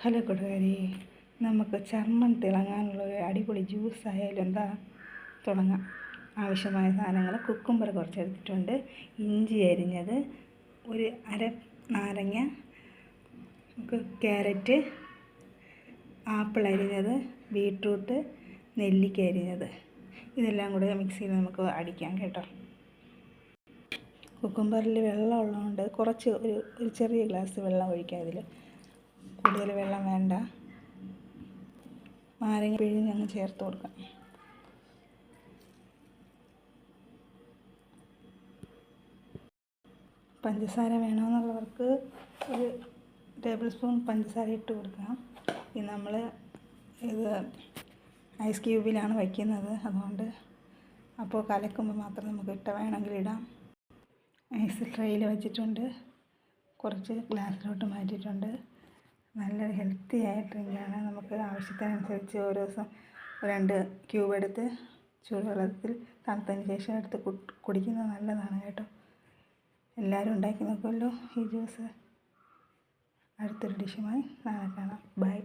Hello കൂട്ടുകാരി നമുക്ക് ചർമ്മം തിളങ്ങാനുള്ള ഒരു അടിപൊളി ജ്യൂസ് ആയാലും എന്താ തുടങ്ങാം. ആവശ്യമായ സാധനങ്ങൾ കുക്കുംബർ കുറച്ച് എടുത്തിട്ടുണ്ട് ഇഞ്ചി അരിഞ്ഞത് ഒരു അര നാരങ്ങ ക്യാരറ്റ് ആപ്പിൾ അരിഞ്ഞത് ബീട്രൂട്ട് നെല്ലിക്ക അരിഞ്ഞത്. ഇതെല്ലാം കൂടെ മിക്സിയിൽ നമുക്ക് അടിക്കാം കേട്ടോ. കുക്കുംബറിൽ വെള്ളം ഉള്ളതുകൊണ്ട് കുറച്ച് ഒരു ഒരു ചെറിയ ഗ്ലാസ് വെള്ളം ഒഴിക്കാം അതിൽ കൂടുതൽ വെള്ളം വേണ്ട. നാരങ്ങ പിഴിഞ്ഞ് അങ്ങ് ചേർത്ത് കൊടുക്കാം. പഞ്ചസാര വേണമെന്നുള്ളവർക്ക് ഒരു ടേബിൾ സ്പൂൺ പഞ്ചസാര ഇട്ട് കൊടുക്കാം ഇത് നമ്മൾ ഇത് ഐസ് ക്യൂബിലാണ് വയ്ക്കുന്നത്. അതുകൊണ്ട് അപ്പോൾ കലക്കുമ്പോൾ മാത്രം നമുക്ക് ഇട്ട വേണമെങ്കിൽ ഇടാം. ഐസ് ട്രേയിൽ വെച്ചിട്ടുണ്ട്. കുറച്ച് ഗ്ലാസ്സിലോട്ട് മാറ്റിയിട്ടുണ്ട്. നല്ലൊരു ഹെൽത്തി ആയ ഡ്രിങ്കാണ്. നമുക്ക് ആവശ്യത്തിനനുസരിച്ച് ഓരോ ദിവസം രണ്ട് ക്യൂബ് എടുത്ത് ചൂടുവെള്ളത്തിൽ തണുത്തതിന് ശേഷം എടുത്ത് കുടിക്കുന്നത് നല്ലതാണ് കേട്ടോ. എല്ലാവരും ഉണ്ടാക്കി നോക്കുമല്ലോ ഈ ജ്യൂസ് അടുത്തൊരു ഡിഷുമായി നാളെ കാണാം. ബൈ.